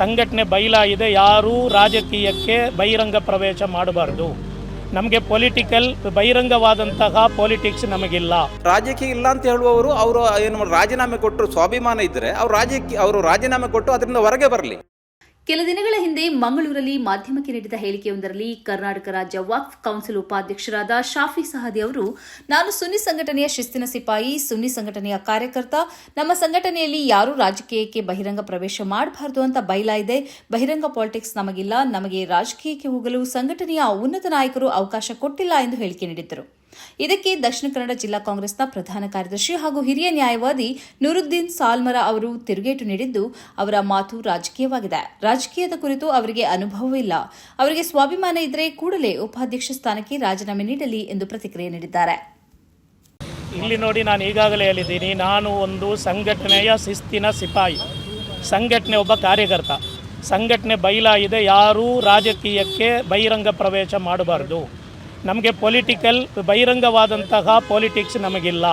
ಸಂಘಟನೆ ಬಯಲಾಗಿದೆ, ಯಾರೂ ರಾಜಕೀಯಕ್ಕೆ ಬಹಿರಂಗ ಪ್ರವೇಶ ಮಾಡಬಾರ್ದು. ನಮಗೆ ಪೊಲಿಟಿಕಲ್ ಬಹಿರಂಗವಾದಂತಹ ಪೊಲಿಟಿಕ್ಸ್ ನಮಗಿಲ್ಲ. ರಾಜಕೀಯ ಇಲ್ಲ ಅಂತ ಹೇಳುವವರು, ಅವರು ಏನು ರಾಜೀನಾಮೆ ಕೊಟ್ಟರು ಸ್ವಾಭಿಮಾನ ಇದ್ದರೆ ಅವ್ರು ರಾಜಕೀಯ, ಅವರು ರಾಜೀನಾಮೆ ಕೊಟ್ಟು ಅದರಿಂದ ಹೊರಗೆ ಬರಲಿ. ಕೆಲ ದಿನಗಳ ಹಿಂದೆ ಮಂಗಳೂರಲ್ಲಿ ಮಾಧ್ಯಮಕ್ಕೆ ನೀಡಿದ ಹೇಳಿಕೆಯೊಂದರಲ್ಲಿ ಕರ್ನಾಟಕ ರಾಜ್ಯ ವಕ್ಫ್ ಕೌನ್ಸಿಲ್ ಉಪಾಧ್ಯಕ್ಷರಾದ ಶಾಫಿ ಸಹದಿ ಅವರು, ನಾನು ಸುನ್ನಿ ಸಂಘಟನೆಯ ಶಿಸ್ತಿನ ಸಿಪಾಯಿ, ಸುನ್ನಿ ಸಂಘಟನೆಯ ಕಾರ್ಯಕರ್ತ, ನಮ್ಮ ಸಂಘಟನೆಯಲ್ಲಿ ಯಾರೂ ರಾಜಕೀಯಕ್ಕೆ ಬಹಿರಂಗ ಪ್ರವೇಶ ಮಾಡಬಾರದು ಅಂತ ಬೈಲಾ ಇದೆ ಬಹಿರಂಗ ಪಾಲಿಟಿಕ್ಸ್ ನಮಗಿಲ್ಲ, ನಮಗೆ ರಾಜಕೀಯಕ್ಕೆ ಹೋಗಲು ಸಂಘಟನೆಯ ಉನ್ನತ ನಾಯಕರು ಅವಕಾಶ ಕೊಟ್ಟಿಲ್ಲ ಎಂದು ಹೇಳಿಕೆ ನೀಡಿದ್ದರು. ಇದಕ್ಕೆ ದಕ್ಷಿಣ ಕನ್ನಡ ಜಿಲ್ಲಾ ಕಾಂಗ್ರೆಸ್ನ ಪ್ರಧಾನ ಕಾರ್ಯದರ್ಶಿ ಹಾಗೂ ಹಿರಿಯ ನ್ಯಾಯವಾದಿ ನುರುದ್ದೀನ್ ಸಾಲ್ಮರ ಅವರು ತಿರುಗೇಟು ನೀಡಿದ್ದು ಅವರ ಮಾತು ರಾಜಕೀಯವಾಗಿದೆ. ರಾಜಕೀಯದ ಕುರಿತು ಅವರಿಗೆ ಅನುಭವವಿಲ್ಲ ಅವರಿಗೆ ಸ್ವಾಭಿಮಾನ ಇದ್ರೆ ಕೂಡಲೇ ಉಪಾಧ್ಯಕ್ಷ ಸ್ಥಾನಕ್ಕೆ ರಾಜೀನಾಮೆ ನೀಡಲಿ ಎಂದು ಪ್ರತಿಕ್ರಿಯೆ ನೀಡಿದ್ದಾರೆ. ಇಲ್ಲಿ ನೋಡಿ ನಾನು ಈಗಾಗಲೇ ಹೇಳಿದ್ದೀನಿ, ನಾನು ಒಂದು ಸಂಘಟನೆಯ ಶಿಸ್ತಿನ ಸಿಪಾಯಿ. ಸಂಘಟನೆ ಒಬ್ಬ ಕಾರ್ಯಕರ್ತ. ಸಂಘಟನೆ ಬೈಲಾಗಿದೆ, ಯಾರೂ ರಾಜಕೀಯಕ್ಕೆ ಬಹಿರಂಗ ಪ್ರವೇಶ ಮಾಡಬಾರ್ದು. ನಮಗೆ ಪೊಲಿಟಿಕಲ್ ಬಹಿರಂಗವಾದಂತಹ ಪೊಲಿಟಿಕ್ಸ್ ನಮಗಿಲ್ಲ.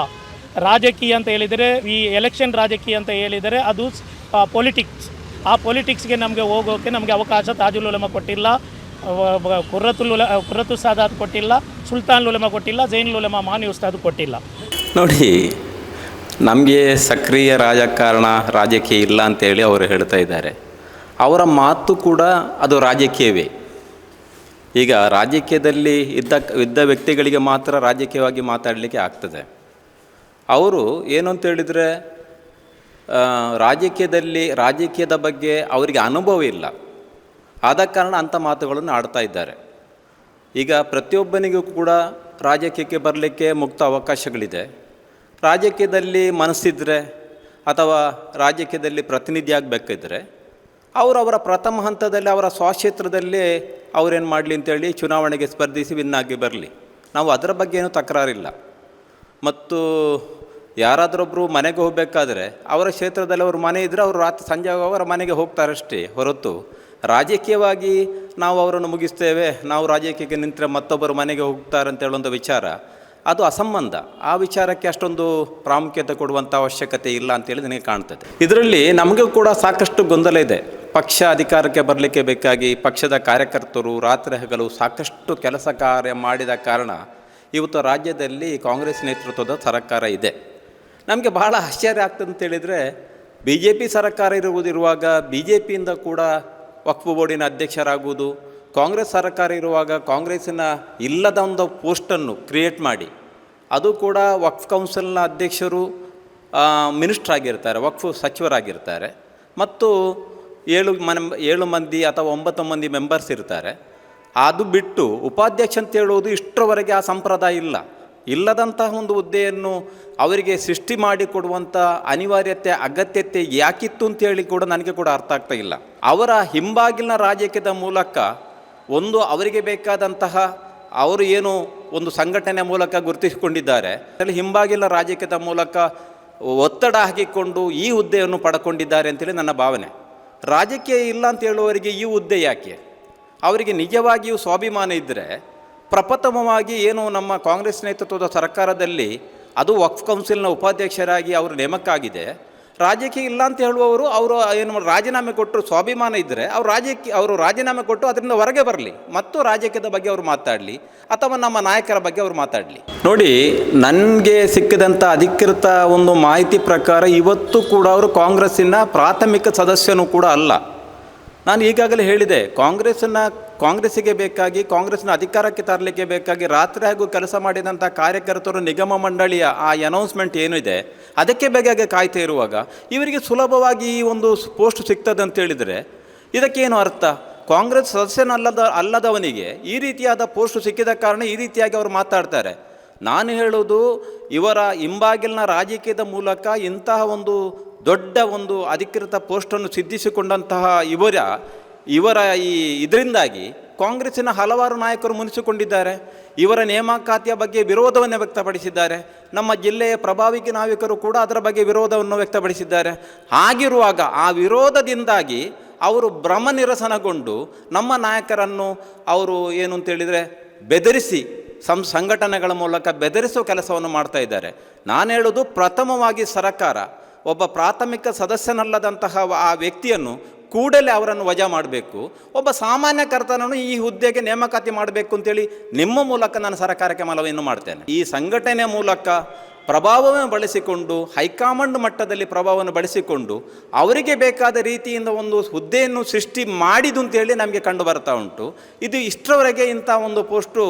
ರಾಜಕೀಯ ಅಂತ ಹೇಳಿದರೆ, ಈ ಎಲೆಕ್ಷನ್ ರಾಜಕೀಯ ಅಂತ ಹೇಳಿದರೆ ಅದು ಪೊಲಿಟಿಕ್ಸ್ ಆ ಪೊಲಿಟಿಕ್ಸ್ಗೆ ನಮಗೆ ಹೋಗೋಕ್ಕೆ ನಮಗೆ ಅವಕಾಶ ತಾಜುಲ್ ಉಲಮ ಕೊಟ್ಟಿಲ್ಲ ಕುರ್ರತುಲ್ ಉಲ ಕುರ್ರತು ಸಾದಾತ್ ಕೊಟ್ಟಿಲ್ಲ, ಸುಲ್ತಾನ್ ಉಲಮ ಕೊಟ್ಟಿಲ್ಲ ಜೈನ್ ಉಲಮ ಮಾನಿ ಉಸ್ತಾದ್ ಕೊಟ್ಟಿಲ್ಲ. ನೋಡಿ, ನಮಗೆ ಸಕ್ರಿಯ ರಾಜಕಾರಣ ರಾಜಕೀಯ ಇಲ್ಲ ಅಂತೇಳಿ ಅವರು ಹೇಳ್ತಾ ಇದ್ದಾರೆ. ಅವರ ಮಾತು ಕೂಡ ಅದು ರಾಜಕೀಯವೇ. ಈಗ ರಾಜಕೀಯದಲ್ಲಿ ಇದ್ದ ಇದ್ದ ವ್ಯಕ್ತಿಗಳಿಗೆ ಮಾತ್ರ ರಾಜಕೀಯವಾಗಿ ಮಾತಾಡಲಿಕ್ಕೆ ಆಗ್ತದೆ. ಅವರು ಏನು ಅಂತ ಹೇಳಿದರೆ ರಾಜಕೀಯದಲ್ಲಿ, ರಾಜಕೀಯದ ಬಗ್ಗೆ ಅವರಿಗೆ ಅನುಭವ ಇಲ್ಲ. ಆದ ಕಾರಣ ಅಂಥ ಮಾತುಗಳನ್ನು ಆಡ್ತಾ ಇದ್ದಾರೆ. ಈಗ ಪ್ರತಿಯೊಬ್ಬನಿಗೂ ಕೂಡ ರಾಜಕೀಯಕ್ಕೆ ಬರಲಿಕ್ಕೆ ಮುಕ್ತ ಅವಕಾಶಗಳಿದೆ. ರಾಜಕೀಯದಲ್ಲಿ ಮನಸ್ಸಿದ್ರೆ ಅಥವಾ ರಾಜಕೀಯದಲ್ಲಿ ಪ್ರತಿನಿಧಿ ಆಗಬೇಕಿದ್ರೆ ಅವರ ಪ್ರಥಮ ಹಂತದಲ್ಲಿ ಅವರ ಸ್ವಕ್ಷೇತ್ರದಲ್ಲೇ ಅವರೇನು ಮಾಡಲಿ ಅಂತೇಳಿ ಚುನಾವಣೆಗೆ ಸ್ಪರ್ಧಿಸಿ ವಿನ್ನಾಗಿ ಬರಲಿ. ನಾವು ಅದರ ಬಗ್ಗೆ ಏನೂ ತಕರಾರಿಲ್ಲ. ಮತ್ತು ಯಾರಾದರೊಬ್ಬರು ಮನೆಗೆ ಹೋಗಬೇಕಾದ್ರೆ ಅವರ ಕ್ಷೇತ್ರದಲ್ಲಿ ಅವ್ರ ಮನೆ ಇದ್ದರೆ ಅವರು ರಾತ್ರಿ ಸಂಜೆ ಅವರ ಮನೆಗೆ ಹೋಗ್ತಾರಷ್ಟೇ. ಹೊರತು ರಾಜಕೀಯವಾಗಿ ನಾವು ಅವರನ್ನು ಮುಗಿಸ್ತೇವೆ, ನಾವು ರಾಜಕೀಯಕ್ಕೆ ನಿಂತರೆ ಮತ್ತೊಬ್ಬರು ಮನೆಗೆ ಹೋಗ್ತಾರೆ ಅಂತ ವಿಚಾರ, ಅದು ಅಸಂಬಂಧ. ಆ ವಿಚಾರಕ್ಕೆ ಅಷ್ಟೊಂದು ಪ್ರಾಮುಖ್ಯತೆ ಕೊಡುವಂಥ ಅವಶ್ಯಕತೆ ಇಲ್ಲ ಅಂತೇಳಿ ನನಗೆ ಕಾಣ್ತದೆ. ಇದರಲ್ಲಿ ನಮಗೂ ಕೂಡ ಸಾಕಷ್ಟು ಗೊಂದಲ ಇದೆ. ಪಕ್ಷ ಅಧಿಕಾರಕ್ಕೆ ಬರಲಿಕ್ಕೆ ಬೇಕಾಗಿ ಪಕ್ಷದ ಕಾರ್ಯಕರ್ತರು ರಾತ್ರಿ ಹಗಲು ಸಾಕಷ್ಟು ಕೆಲಸ ಕಾರ್ಯ ಮಾಡಿದ ಕಾರಣ ಇವತ್ತು ರಾಜ್ಯದಲ್ಲಿ ಕಾಂಗ್ರೆಸ್ ನೇತೃತ್ವದ ಸರ್ಕಾರ ಇದೆ. ನಮಗೆ ಬಹಳ ಆಶ್ಚರ್ಯ ಆಗ್ತದೆ ಅಂತೇಳಿದರೆ ಬಿ ಜೆ ಪಿ ಸರ್ಕಾರ ಇರುವುದಿರುವಾಗ ಬಿ ಜೆ ಪಿಯಿಂದ ಕೂಡ ವಕ್ಫ್ ಬೋರ್ಡಿನ ಅಧ್ಯಕ್ಷರಾಗುವುದು, ಕಾಂಗ್ರೆಸ್ ಸರ್ಕಾರ ಇರುವಾಗ ಕಾಂಗ್ರೆಸ್ಸಿನ ಇಲ್ಲದ ಒಂದು ಪೋಸ್ಟನ್ನು ಕ್ರಿಯೇಟ್ ಮಾಡಿ, ಅದು ಕೂಡ ವಕ್ಫ್ ಕೌನ್ಸಿಲ್ನ ಅಧ್ಯಕ್ಷರು ಮಿನಿಸ್ಟ್ರ್ ಆಗಿರ್ತಾರೆ, ವಕ್ಫ್ ಸಚಿವರಾಗಿರ್ತಾರೆ. ಮತ್ತು ಏಳು ಮನೆ, ಏಳು ಮಂದಿ ಅಥವಾ ಒಂಬತ್ತು ಮಂದಿ ಮೆಂಬರ್ಸ್ ಇರ್ತಾರೆ. ಅದು ಬಿಟ್ಟು ಉಪಾಧ್ಯಕ್ಷ ಅಂತ ಹೇಳುವುದು ಇಷ್ಟರವರೆಗೆ ಆ ಸಂಪ್ರದಾಯ ಇಲ್ಲ. ಇಲ್ಲದಂತಹ ಒಂದು ಹುದ್ದೆಯನ್ನು ಅವರಿಗೆ ಸೃಷ್ಟಿ ಮಾಡಿಕೊಡುವಂಥ ಅನಿವಾರ್ಯತೆ, ಅಗತ್ಯತೆ ಯಾಕಿತ್ತು ಅಂತೇಳಿ ಕೂಡ ನನಗೆ ಕೂಡ ಅರ್ಥ ಆಗ್ತಾ ಇಲ್ಲ. ಅವರ ಹಿಂಬಾಗಿಲಿನ ರಾಜಕೀಯದ ಮೂಲಕ ಒಂದು ಅವರಿಗೆ ಬೇಕಾದಂತಹ ಅವರು ಏನು ಒಂದು ಸಂಘಟನೆ ಮೂಲಕ ಗುರುತಿಸಿಕೊಂಡಿದ್ದಾರೆ. ಅಲ್ಲಿ ಹಿಂಬಾಗಿಲ ರಾಜಕೀಯದ ಮೂಲಕ ಒತ್ತಡ ಹಾಕಿಕೊಂಡು ಈ ಹುದ್ದೆಯನ್ನು ಪಡ್ಕೊಂಡಿದ್ದಾರೆ ಅಂತೇಳಿ ನನ್ನ ಭಾವನೆ. ರಾಜಕೀಯ ಇಲ್ಲ ಅಂತ ಹೇಳುವವರಿಗೆ ಈ ಹುದ್ದೆ ಯಾಕೆ? ಅವರಿಗೆ ನಿಜವಾಗಿಯೂ ಸ್ವಾಭಿಮಾನ ಇದ್ದರೆ ಪ್ರಪ್ರಥಮವಾಗಿ ಏನು ನಮ್ಮ ಕಾಂಗ್ರೆಸ್ ನೇತೃತ್ವದ ಸರ್ಕಾರದಲ್ಲಿ ಅದು ವಕ್ಫ್ ಕೌನ್ಸಿಲ್ನ ಉಪಾಧ್ಯಕ್ಷರಾಗಿ ಅವರು ನೇಮಕ ಆಗಿದೆ ರಾಜಕೀಯ ಇಲ್ಲ ಅಂತ ಹೇಳುವವರು ಅವರು ಏನು ರಾಜೀನಾಮೆ ಕೊಟ್ಟರು ಸ್ವಾಭಿಮಾನ ಇದ್ದರೆ ಅವರು ರಾಜಕೀಯ ಅವರು ರಾಜೀನಾಮೆ ಕೊಟ್ಟು ಅದರಿಂದ ಹೊರಗೆ ಬರಲಿ. ಮತ್ತು ರಾಜಕೀಯದ ಬಗ್ಗೆ ಅವರು ಮಾತಾಡಲಿ. ಅಥವಾ ನಮ್ಮ ನಾಯಕರ ಬಗ್ಗೆ ಅವರು ಮಾತಾಡಲಿ. ನೋಡಿ, ನನಗೆ ಸಿಕ್ಕಿದಂಥ ಅಧಿಕೃತ ಒಂದು ಮಾಹಿತಿ ಪ್ರಕಾರ ಇವತ್ತು ಕೂಡ ಅವರು ಕಾಂಗ್ರೆಸ್ಸಿನ ಪ್ರಾಥಮಿಕ ಸದಸ್ಯನೂ ಕೂಡ ಅಲ್ಲ. ನಾನು ಈಗಾಗಲೇ ಹೇಳಿದೆ ಕಾಂಗ್ರೆಸ್ಸನ್ನ ಕಾಂಗ್ರೆಸ್ಸಿಗೆ ಬೇಕಾಗಿ ಕಾಂಗ್ರೆಸ್ನ ಅಧಿಕಾರಕ್ಕೆ ತರಲಿಕ್ಕೆ ಬೇಕಾಗಿ ರಾತ್ರಿ ಹಾಗೂ ಕೆಲಸ ಮಾಡಿದಂಥ ಕಾರ್ಯಕರ್ತರು ನಿಗಮ ಮಂಡಳಿಯ ಆ ಅನೌನ್ಸ್ಮೆಂಟ್ ಏನಿದೆ ಅದಕ್ಕೆ ಬೇಕಾಗಿ ಕಾಯ್ತಾ ಇರುವಾಗ ಇವರಿಗೆ ಸುಲಭವಾಗಿ ಈ ಒಂದು ಪೋಸ್ಟ್ ಸಿಗ್ತದೆ ಅಂತೇಳಿದರೆ ಇದಕ್ಕೇನು ಅರ್ಥ? ಕಾಂಗ್ರೆಸ್ ಸದಸ್ಯನಲ್ಲದ, ಅಲ್ಲದವನಿಗೆ ಈ ರೀತಿಯಾದ ಪೋಸ್ಟ್ ಸಿಕ್ಕಿದ ಕಾರಣ ಈ ರೀತಿಯಾಗಿ ಅವರು ಮಾತಾಡ್ತಾರೆ. ನಾನು ಹೇಳೋದು ಇವರ ಹಿಂಬಾಗಿಲಿನ ರಾಜಕೀಯದ ಮೂಲಕ ಇಂತಹ ಒಂದು ದೊಡ್ಡ ಒಂದು ಅಧಿಕೃತ ಪೋಸ್ಟನ್ನು ಸಿದ್ಧಿಸಿಕೊಂಡಂತಹ ಇವರ ಇವರ ಈ ಇದರಿಂದಾಗಿ ಕಾಂಗ್ರೆಸ್ಸಿನ ಹಲವಾರು ನಾಯಕರು ಮುನಿಸಿಕೊಂಡಿದ್ದಾರೆ. ಇವರ ನೇಮಕಾತಿಯ ಬಗ್ಗೆ ವಿರೋಧವನ್ನು ವ್ಯಕ್ತಪಡಿಸಿದ್ದಾರೆ. ನಮ್ಮ ಜಿಲ್ಲೆಯ ಪ್ರಭಾವಿ ನಾಯಕರು ಕೂಡ ಅದರ ಬಗ್ಗೆ ವಿರೋಧವನ್ನು ವ್ಯಕ್ತಪಡಿಸಿದ್ದಾರೆ. ಹಾಗಿರುವಾಗ ಆ ವಿರೋಧದಿಂದಾಗಿ ಅವರು ಭ್ರಮ ನಿರಸನಗೊಂಡು ನಮ್ಮ ನಾಯಕರನ್ನು ಅವರು ಏನು ಅಂತೇಳಿದರೆ ಬೆದರಿಸಿ ಸಂ, ಸಂಘಟನೆಗಳ ಮೂಲಕ ಬೆದರಿಸುವ ಕೆಲಸವನ್ನು ಮಾಡ್ತಾ ಇದ್ದಾರೆ. ನಾನು ಹೇಳೋದು ಪ್ರಥಮವಾಗಿ ಸರಕಾರ ಒಬ್ಬ ಪ್ರಾಥಮಿಕ ಸದಸ್ಯನಲ್ಲದಂತಹ ಆ ವ್ಯಕ್ತಿಯನ್ನು ಕೂಡಲೇ ಅವರನ್ನು ವಜಾ ಮಾಡಬೇಕು. ಒಬ್ಬ ಸಾಮಾನ್ಯ ಕರ್ತನನ್ನು ಈ ಹುದ್ದೆಗೆ ನೇಮಕಾತಿ ಮಾಡಬೇಕು ಅಂತೇಳಿ ನಿಮ್ಮ ಮೂಲಕ ನಾನು ಸರ್ಕಾರಕ್ಕೆ ಮನವಿಯನ್ನು ಮಾಡ್ತೇನೆ. ಈ ಸಂಘಟನೆ ಮೂಲಕ ಪ್ರಭಾವವನ್ನು ಬಳಸಿಕೊಂಡು, ಹೈಕಮಾಂಡ್ ಮಟ್ಟದಲ್ಲಿ ಪ್ರಭಾವವನ್ನು ಬಳಸಿಕೊಂಡು, ಅವರಿಗೆ ಬೇಕಾದ ರೀತಿಯಿಂದ ಒಂದು ಹುದ್ದೆಯನ್ನು ಸೃಷ್ಟಿ ಮಾಡಿದು ಅಂತೇಳಿ ನಮಗೆ ಕಂಡು ಬರ್ತಾ ಉಂಟು. ಇದು ಇಷ್ಟರವರೆಗೆ ಇಂಥ ಒಂದು ಪೋಸ್ಟು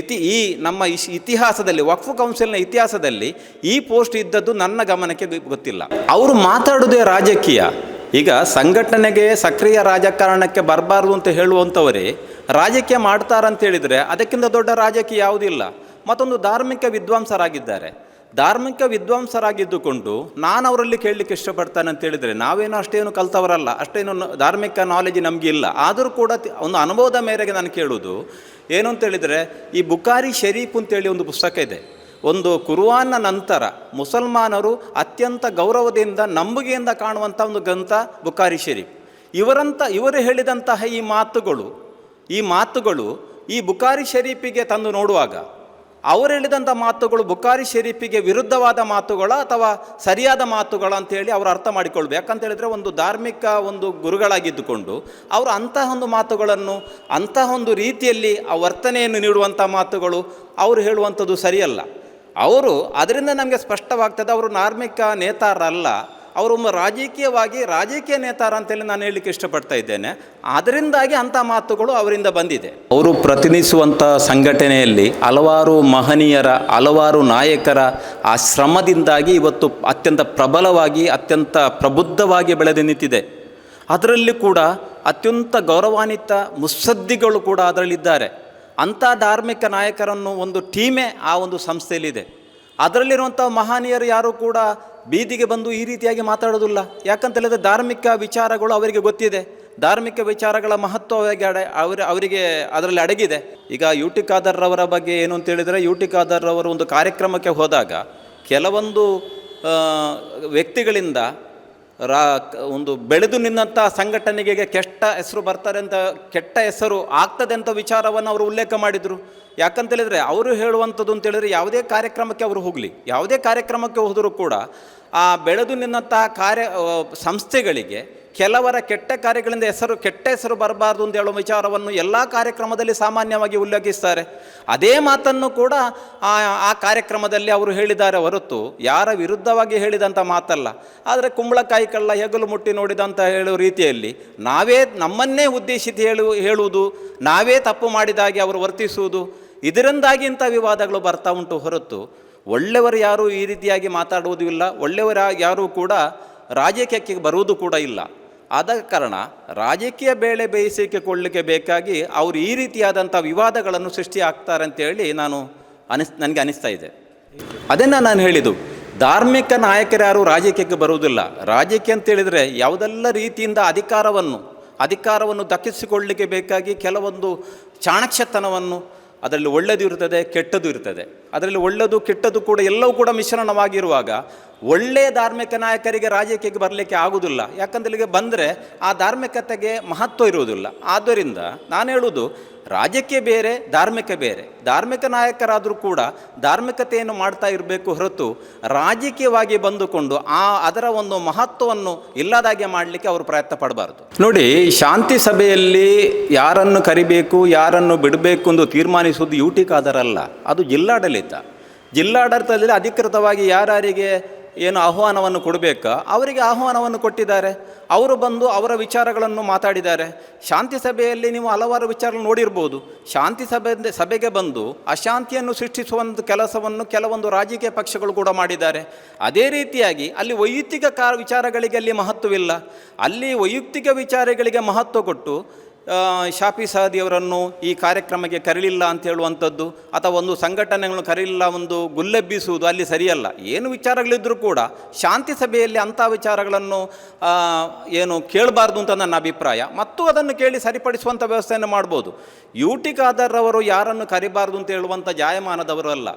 ಇತಿ, ಈ ನಮ್ಮ ಇತಿಹಾಸದಲ್ಲಿ, ವಕ್ಫ್ ಕೌನ್ಸಿಲ್ನ ಇತಿಹಾಸದಲ್ಲಿ ಈ ಪೋಸ್ಟ್ ಇದ್ದದ್ದು ನನ್ನ ಗಮನಕ್ಕೆ ಗೊತ್ತಿಲ್ಲ. ಅವರು ಮಾತಾಡೋದೇ ರಾಜಕೀಯ. ಈಗ ಸಂಘಟನೆಗೆ ಸಕ್ರಿಯ ರಾಜಕಾರಣಕ್ಕೆ ಬರಬಾರ್ದು ಅಂತ ಹೇಳುವಂಥವರೇ ರಾಜಕೀಯ ಮಾಡ್ತಾರಂತ ಹೇಳಿದರೆ ಅದಕ್ಕಿಂತ ದೊಡ್ಡ ರಾಜಕೀಯ ಯಾವುದಿಲ್ಲ. ಮತ್ತೊಂದು ಧಾರ್ಮಿಕ ವಿದ್ವಾಂಸರಾಗಿದ್ದಾರೆ. ಧಾರ್ಮಿಕ ವಿದ್ವಾಂಸರಾಗಿದ್ದುಕೊಂಡು ನಾನು ಅವರಲ್ಲಿ ಕೇಳಲಿಕ್ಕೆ ಇಷ್ಟಪಡ್ತಾನೆ ಅಂತ ಹೇಳಿದರೆ ನಾವೇನು ಅಷ್ಟೇನು ಕಲ್ತವರಲ್ಲ, ಅಷ್ಟೇನು ಧಾರ್ಮಿಕ ನಾಲೆಜ್ ನಮಗೆ ಇಲ್ಲ. ಆದರೂ ಕೂಡ ಒಂದು ಅನುಭವದ ಮೇರೆಗೆ ನಾನು ಕೇಳುವುದು ಏನು ಅಂತೇಳಿದರೆ ಈ ಬುಕಾರಿ ಶರೀಫ್ ಅಂತೇಳಿ ಒಂದು ಪುಸ್ತಕ ಇದೆ. ಒಂದು ಕುರುವಾನ ನಂತರ ಮುಸಲ್ಮಾನರು ಅತ್ಯಂತ ಗೌರವದಿಂದ ನಂಬಿಕೆಯಿಂದ ಕಾಣುವಂಥ ಒಂದು ಗ್ರಂಥ ಬುಖಾರಿ ಶರೀಫ್. ಇವರಂತ, ಇವರು ಹೇಳಿದಂತಹ ಈ ಮಾತುಗಳು ಈ ಮಾತುಗಳು ಈ ಬುಖಾರಿ ಶರೀಫಿಗೆ ತಂದು ನೋಡುವಾಗ, ಅವರು ಹೇಳಿದಂಥ ಮಾತುಗಳು ಬುಖಾರಿ ಶರೀಫಿಗೆ ವಿರುದ್ಧವಾದ ಮಾತುಗಳ ಅಥವಾ ಸರಿಯಾದ ಮಾತುಗಳ ಅಂತೇಳಿ ಅವರು ಅರ್ಥ ಮಾಡಿಕೊಳ್ಬೇಕು. ಯಾಕಂತ ಹೇಳಿದ್ರೆ ಒಂದು ಧಾರ್ಮಿಕ ಒಂದು ಗುರುಗಳಾಗಿದ್ದುಕೊಂಡು ಅವರು ಅಂತಹ ಒಂದು ಮಾತುಗಳನ್ನು, ಅಂತಹ ಒಂದು ರೀತಿಯಲ್ಲಿ ಆ ವರ್ತನೆಯನ್ನು ನೀಡುವಂಥ ಮಾತುಗಳು ಅವರು ಹೇಳುವಂಥದ್ದು ಸರಿಯಲ್ಲ. ಅವರು ಅದರಿಂದ ನಮಗೆ ಸ್ಪಷ್ಟವಾಗ್ತದೆ, ಅವರು ಧಾರ್ಮಿಕ ನೇತಾರಲ್ಲ, ಅವರು ರಾಜಕೀಯವಾಗಿ ರಾಜಕೀಯ ನೇತಾರ ಅಂತೇಳಿ ನಾನು ಹೇಳಲಿಕ್ಕೆ ಇಷ್ಟಪಡ್ತಾ ಇದ್ದೇನೆ. ಅದರಿಂದಾಗಿ ಅಂಥ ಮಾತುಗಳು ಅವರಿಂದ ಬಂದಿದೆ. ಅವರು ಪ್ರತಿನಿಧಿಸುವಂಥ ಸಂಘಟನೆಯಲ್ಲಿ ಹಲವಾರು ಮಹನೀಯರ, ಹಲವಾರು ನಾಯಕರ ಆ ಶ್ರಮದಿಂದಾಗಿ ಇವತ್ತು ಅತ್ಯಂತ ಪ್ರಬಲವಾಗಿ, ಅತ್ಯಂತ ಪ್ರಬುದ್ಧವಾಗಿ ಬೆಳೆದು ನಿಂತಿದೆ. ಅದರಲ್ಲಿ ಕೂಡ ಅತ್ಯಂತ ಗೌರವಾನ್ವಿತ ಮುಸದ್ದಿಗಳು ಕೂಡ ಅದರಲ್ಲಿದ್ದಾರೆ. ಅಂಥ ಧಾರ್ಮಿಕ ನಾಯಕರನ್ನು ಒಂದು ಟೀಮೇ ಆ ಒಂದು ಸಂಸ್ಥೆಯಲ್ಲಿದೆ. ಅದರಲ್ಲಿರುವಂಥ ಮಹಾನೀಯರು ಯಾರೂ ಕೂಡ ಬೀದಿಗೆ ಬಂದು ಈ ರೀತಿಯಾಗಿ ಮಾತಾಡೋದಿಲ್ಲ. ಯಾಕಂತ ಹೇಳಿದ್ರೆ ಧಾರ್ಮಿಕ ವಿಚಾರಗಳು ಅವರಿಗೆ ಗೊತ್ತಿದೆ. ಧಾರ್ಮಿಕ ವಿಚಾರಗಳ ಮಹತ್ವ ಅವರಿಗೆ ಅಡ, ಅವರ, ಅವರಿಗೆ ಅದರಲ್ಲಿ ಅಡಗಿದೆ. ಈಗ ಯು ಟಿ ಖಾದರ್ರವರ ಬಗ್ಗೆ ಏನು ಅಂತ ಹೇಳಿದರೆ, ಯು ಟಿ ಖಾದರ್ರವರು ಒಂದು ಕಾರ್ಯಕ್ರಮಕ್ಕೆ ಹೋದಾಗ ಕೆಲವೊಂದು ವ್ಯಕ್ತಿಗಳಿಂದ ರಾ ಒಂದು ಬೆಳೆದು ನಿನ್ನಂಥ ಸಂಘಟನೆಗೆ ಕೆಟ್ಟ ಹೆಸರು ಬರ್ತಾರೆ ಅಂತ ಕೆಟ್ಟ ಹೆಸರು ಆಗ್ತದೆ ಅಂತ ವಿಚಾರವನ್ನು ಅವರು ಉಲ್ಲೇಖ ಮಾಡಿದರು. ಯಾಕಂತ ಹೇಳಿದರೆ ಅವರು ಹೇಳುವಂಥದ್ದು ಅಂತ ಹೇಳಿದ್ರೆ ಯಾವುದೇ ಕಾರ್ಯಕ್ರಮಕ್ಕೆ ಅವರು ಹೋಗಲಿ. ಯಾವುದೇ ಕಾರ್ಯಕ್ರಮಕ್ಕೆ ಹೋದರೂ ಕೂಡ ಆ ಬೆಳೆದು ನಿನ್ನಂತಹ ಕಾರ್ಯ ಸಂಸ್ಥೆಗಳಿಗೆ ಕೆಲವರ ಕೆಟ್ಟ ಕಾರ್ಯಗಳಿಂದ ಹೆಸರು, ಕೆಟ್ಟ ಹೆಸರು ಬರಬಾರ್ದು ಅಂತ ಹೇಳುವ ವಿಚಾರವನ್ನು ಎಲ್ಲ ಕಾರ್ಯಕ್ರಮದಲ್ಲಿ ಸಾಮಾನ್ಯವಾಗಿ ಉಲ್ಲೇಖಿಸ್ತಾರೆ. ಅದೇ ಮಾತನ್ನು ಕೂಡ ಆ ಆ ಕಾರ್ಯಕ್ರಮದಲ್ಲಿ ಅವರು ಹೇಳಿದ್ದಾರೆ ಹೊರತು ಯಾರ ವಿರುದ್ಧವಾಗಿ ಹೇಳಿದಂಥ ಮಾತಲ್ಲ. ಆದರೆ ಕುಂಬಳಕಾಯಿ ಕಳ್ಳ ಹೆಗಲು ಮುಟ್ಟಿ ನೋಡಿದಂಥ ಹೇಳುವ ರೀತಿಯಲ್ಲಿ ನಾವೇ ನಮ್ಮನ್ನೇ ಉದ್ದೇಶಿಸಿ ಹೇಳು, ಹೇಳುವುದು, ನಾವೇ ತಪ್ಪು ಮಾಡಿದಾಗೆ ಅವರು ವರ್ತಿಸುವುದು, ಇದರಿಂದಾಗಿ ಇಂಥ ವಿವಾದಗಳು ಬರ್ತಾ ಉಂಟು ಹೊರತು ಒಳ್ಳೆಯವರು ಯಾರೂ ಈ ರೀತಿಯಾಗಿ ಮಾತಾಡುವುದೂ ಇಲ್ಲ ಒಳ್ಳೆಯವರು ಯಾರೂ ಕೂಡ ರಾಜಕೀಯಕ್ಕೆ ಬರುವುದು ಕೂಡ ಇಲ್ಲ. ಆದ ಕಾರಣ ರಾಜಕೀಯ ಬೇಳೆ ಬೇಯಿಸಿಕೆ ಕೊಳ್ಳಲಿಕ್ಕೆ ಬೇಕಾಗಿ ಅವರು ಈ ರೀತಿಯಾದಂಥ ವಿವಾದಗಳನ್ನು ಸೃಷ್ಟಿ ಆಗ್ತಾರೆ ಅಂತೇಳಿ ನಾನು ಅನಿಸ್, ನನಗೆ ಅನಿಸ್ತಾ ಇದೆ. ಅದನ್ನು ನಾನು ಹೇಳಿದ್ದು, ಧಾರ್ಮಿಕ ನಾಯಕರು ಯಾರು ರಾಜಕೀಯಕ್ಕೆ ಬರುವುದಿಲ್ಲ. ರಾಜಕೀಯ ಅಂತೇಳಿದರೆ ಯಾವುದೆಲ್ಲ ರೀತಿಯಿಂದ ಅಧಿಕಾರವನ್ನು ಅಧಿಕಾರವನ್ನು ದಕ್ಕಿಸಿಕೊಳ್ಳಲಿಕ್ಕೆ ಬೇಕಾಗಿ ಕೆಲವೊಂದು ಚಾಣಕ್ಷತನವನ್ನು ಅದರಲ್ಲಿ ಒಳ್ಳೆಯದು ಇರ್ತದೆ ಕೆಟ್ಟದ್ದು ಇರ್ತದೆ. ಅದರಲ್ಲಿ ಒಳ್ಳೆಯದು ಕೆಟ್ಟದ್ದು ಕೂಡ ಎಲ್ಲವೂ ಕೂಡ ಮಿಶ್ರಣವಾಗಿರುವಾಗ ಒಳ್ಳೆಯ ಧಾರ್ಮಿಕ ನಾಯಕರಿಗೆ ರಾಜಕೀಯಕ್ಕೆ ಬರಲಿಕ್ಕೆ ಆಗುವುದಿಲ್ಲ. ಯಾಕಂದ್ರೆ ಬಂದರೆ ಆ ಧಾರ್ಮಿಕತೆಗೆ ಮಹತ್ವ ಇರುವುದಿಲ್ಲ. ಆದ್ದರಿಂದ ನಾನು ಹೇಳುವುದು ರಾಜಕೀಯ ಬೇರೆ, ಧಾರ್ಮಿಕ ಬೇರೆ. ಧಾರ್ಮಿಕ ನಾಯಕರಾದರೂ ಕೂಡ ಧಾರ್ಮಿಕತೆಯನ್ನು ಮಾಡ್ತಾ ಇರಬೇಕು ಹೊರತು ರಾಜಕೀಯವಾಗಿ ಬಂದುಕೊಂಡು ಆ ಅದರ ಒಂದು ಮಹತ್ವವನ್ನು ಇಲ್ಲದಾಗೆ ಮಾಡಲಿಕ್ಕೆ ಅವರು ಪ್ರಯತ್ನ ಪಡಬಾರ್ದು. ನೋಡಿ ಶಾಂತಿ ಸಭೆಯಲ್ಲಿ ಯಾರನ್ನು ಕರಿಬೇಕು, ಯಾರನ್ನು ಬಿಡಬೇಕು ಎಂದು ತೀರ್ಮಾನಿಸುವುದು ಯೂಟಿಕಾದರಲ್ಲ ಅದು ಜಿಲ್ಲಾಡಳಿತ. ಜಿಲ್ಲಾಡಳಿತದಲ್ಲಿ ಅಧಿಕೃತವಾಗಿ ಯಾರ್ಯಾರಿಗೆ ಏನು ಆಹ್ವಾನವನ್ನು ಕೊಡಬೇಕಾ, ಅವರಿಗೆ ಆಹ್ವಾನವನ್ನು ಕೊಟ್ಟಿದ್ದಾರೆ. ಅವರು ಬಂದು ಅವರ ವಿಚಾರಗಳನ್ನು ಮಾತಾಡಿದ್ದಾರೆ. ಶಾಂತಿ ಸಭೆಯಲ್ಲಿ ನೀವು ಹಲವಾರು ವಿಚಾರಗಳು ನೋಡಿರ್ಬೋದು. ಶಾಂತಿ ಸಭೆ ಸಭೆಗೆ ಬಂದು ಅಶಾಂತಿಯನ್ನು ಸೃಷ್ಟಿಸುವಂಥ ಕೆಲಸವನ್ನು ಕೆಲವೊಂದು ರಾಜಕೀಯ ಪಕ್ಷಗಳು ಕೂಡ ಮಾಡಿದ್ದಾರೆ. ಅದೇ ರೀತಿಯಾಗಿ ಅಲ್ಲಿ ವೈಯಕ್ತಿಕ ವಿಚಾರಗಳಿಗೆ ಅಲ್ಲಿ ಮಹತ್ವವಿಲ್ಲ. ಅಲ್ಲಿ ವೈಯಕ್ತಿಕ ವಿಚಾರಗಳಿಗೆ ಮಹತ್ವ ಕೊಟ್ಟು ಶಾಫಿ ಸಹದಿಯವರನ್ನು ಈ ಕಾರ್ಯಕ್ರಮಕ್ಕೆ ಕರೀಲಿಲ್ಲ ಅಂತ ಹೇಳುವಂಥದ್ದು ಅಥವಾ ಒಂದು ಸಂಘಟನೆಗಳನ್ನು ಕರೀಲಿಲ್ಲ, ಒಂದು ಗುಲ್ಲೆಬ್ಬಿಸುವುದು ಅಲ್ಲಿ ಸರಿಯಲ್ಲ. ಏನು ವಿಚಾರಗಳಿದ್ದರೂ ಕೂಡ ಶಾಂತಿ ಸಭೆಯಲ್ಲಿ ಅಂಥ ವಿಚಾರಗಳನ್ನು ಏನು ಕೇಳಬಾರ್ದು ಅಂತ ನನ್ನ ಅಭಿಪ್ರಾಯ. ಮತ್ತು ಅದನ್ನು ಕೇಳಿ ಸರಿಪಡಿಸುವಂಥ ವ್ಯವಸ್ಥೆಯನ್ನು ಮಾಡ್ಬೋದು. ಯು ಟಿ ಖಾದರ್ ಅವರು ಯಾರನ್ನು ಕರಿಬಾರ್ದು ಅಂತ ಹೇಳುವಂಥ ಜಾಯಮಾನದವರು ಅಲ್ಲ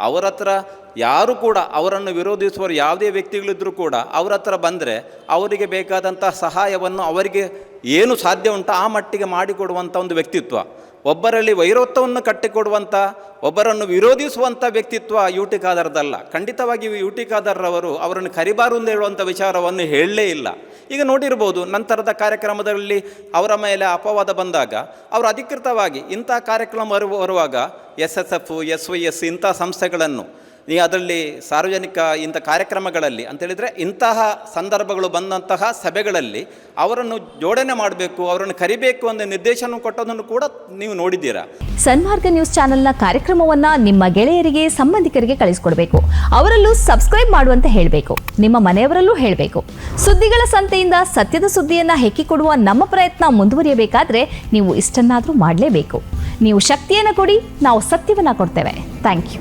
ಅವರ ಹತ್ರ ಯಾರು ಕೂಡ ಅವರನ್ನು ವಿರೋಧಿಸುವರು ಯಾವುದೇ ವ್ಯಕ್ತಿಗಳಿದ್ದರೂ ಕೂಡ ಅವರ ಹತ್ರ ಬಂದರೆ ಅವರಿಗೆ ಬೇಕಾದಂಥ ಸಹಾಯವನ್ನು ಅವರಿಗೆ ಏನು ಸಾಧ್ಯ ಉಂಟು ಆ ಮಟ್ಟಿಗೆ ಮಾಡಿಕೊಡುವಂಥ ಒಂದು ವ್ಯಕ್ತಿತ್ವ. ಒಬ್ಬರಲ್ಲಿ ವೈರತ್ವವನ್ನು ಕಟ್ಟಿಕೊಡುವಂಥ ಒಬ್ಬರನ್ನು ವಿರೋಧಿಸುವಂಥ ವ್ಯಕ್ತಿತ್ವ ಯು ಟಿ ಖಾದರ್ದಲ್ಲ ಖಂಡಿತವಾಗಿ ಯು ಟಿ ಖಾದರ್ರವರು ಅವರನ್ನು ಕರಿಬಾರು ಎಂದು ಹೇಳುವಂಥ ವಿಚಾರವನ್ನು ಹೇಳಲೇ ಇಲ್ಲ. ಈಗ ನೋಡಿರ್ಬೋದು, ನಂತರದ ಕಾರ್ಯಕ್ರಮದಲ್ಲಿ ಅವರ ಮೇಲೆ ಅಪವಾದ ಬಂದಾಗ, ಅವರು ಅಧಿಕೃತವಾಗಿ ಇಂಥ ಕಾರ್ಯಕ್ರಮ ಬರುವ ಬರುವಾಗ, S S F, S Y S ಇಂಥ ಸಂಸ್ಥೆಗಳನ್ನು ಈ ಅದರಲ್ಲಿ ಸಾರ್ವಜನಿಕ ಇಂಥ ಕಾರ್ಯಕ್ರಮಗಳಲ್ಲಿ ಅಂತೇಳಿದರೆ ಇಂತಹ ಸಂದರ್ಭಗಳು ಬಂದಂತಹ ಸಭೆಗಳಲ್ಲಿ ಅವರನ್ನು ಜೋಡಣೆ ಮಾಡಬೇಕು, ಅವರನ್ನು ಕರಿಬೇಕು ಅನ್ನೋ ನಿರ್ದೇಶನ ಕೊಟ್ಟದನ್ನು ಕೂಡ ನೀವು ನೋಡಿದ್ದೀರಾ? ಸನ್ಮಾರ್ಗ ನ್ಯೂಸ್ ಚಾನೆಲ್ನ ಕಾರ್ಯಕ್ರಮವನ್ನು ನಿಮ್ಮ ಗೆಳೆಯರಿಗೆ, ಸಂಬಂಧಿಕರಿಗೆ ಕಳಿಸ್ಕೊಡ್ಬೇಕು. ಅವರಲ್ಲೂ ಸಬ್ಸ್ಕ್ರೈಬ್ ಮಾಡುವಂತೆ ಹೇಳಬೇಕು. ನಿಮ್ಮ ಮನೆಯವರಲ್ಲೂ ಹೇಳಬೇಕು. ಸುದ್ದಿಗಳ ಸಂತೆಯಿಂದ ಸತ್ಯದ ಸುದ್ದಿಯನ್ನು ಹೆಕ್ಕಿಕೊಡುವ ನಮ್ಮ ಪ್ರಯತ್ನ ಮುಂದುವರಿಯಬೇಕಾದ್ರೆ ನೀವು ಇಷ್ಟನ್ನಾದರೂ ಮಾಡಲೇಬೇಕು. ನೀವು ಶಕ್ತಿಯನ್ನು ಕೊಡಿ, ನಾವು ಸತ್ಯವನ್ನು ಕೊಡ್ತೇವೆ. Thank you